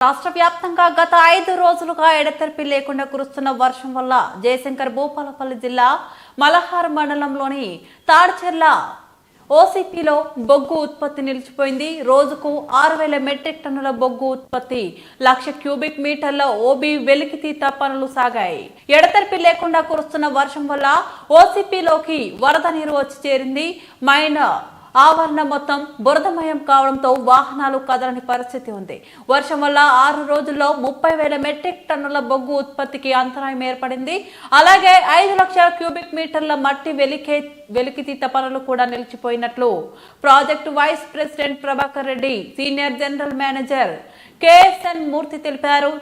రాష్ట్ర వ్యాప్తంగా గత ఐదు రోజులుగా ఎడతెరిపి లేకుండా కురుస్తున్న వర్షం వల్ల జయశంకర్ భూపాలపల్లి జిల్లా మలహార్ మండలంలోని తాడ్చెర్ల ఓసీపీలో బొగ్గు ఉత్పత్తి నిలిచిపోయింది. రోజుకు ఆరు వేల మెట్రిక్ టన్నుల బొగ్గు ఉత్పత్తి లక్ష క్యూబిక్ మీటర్ల ఓబీ వెలికితీత పనులు సాగాయి. ఎడతెరిపి లేకుండా కురుస్తున్న వర్షం వల్ల ఓసీపీలోకి వరద నీరు వచ్చి చేరింది. మైన ఆవరణ మొత్తం బురదమయం కావడంతో వాహనాలు కదలని పరిస్థితి ఉంది. వర్షం వల్ల ఆరు రోజుల్లో ముప్పై వేల మెట్రిక్ టన్నుల బొగ్గు ఉత్పత్తికి అంతరాయం ఏర్పడింది. అలాగే ఐదు లక్షల క్యూబిక్ మీటర్ల మట్టి వెలికే వెలికితీత పనులు కూడా నిలిచిపోయినట్లు project vice president Prabhakar Reddy senior general manager KSN Murthy తెలిపారు.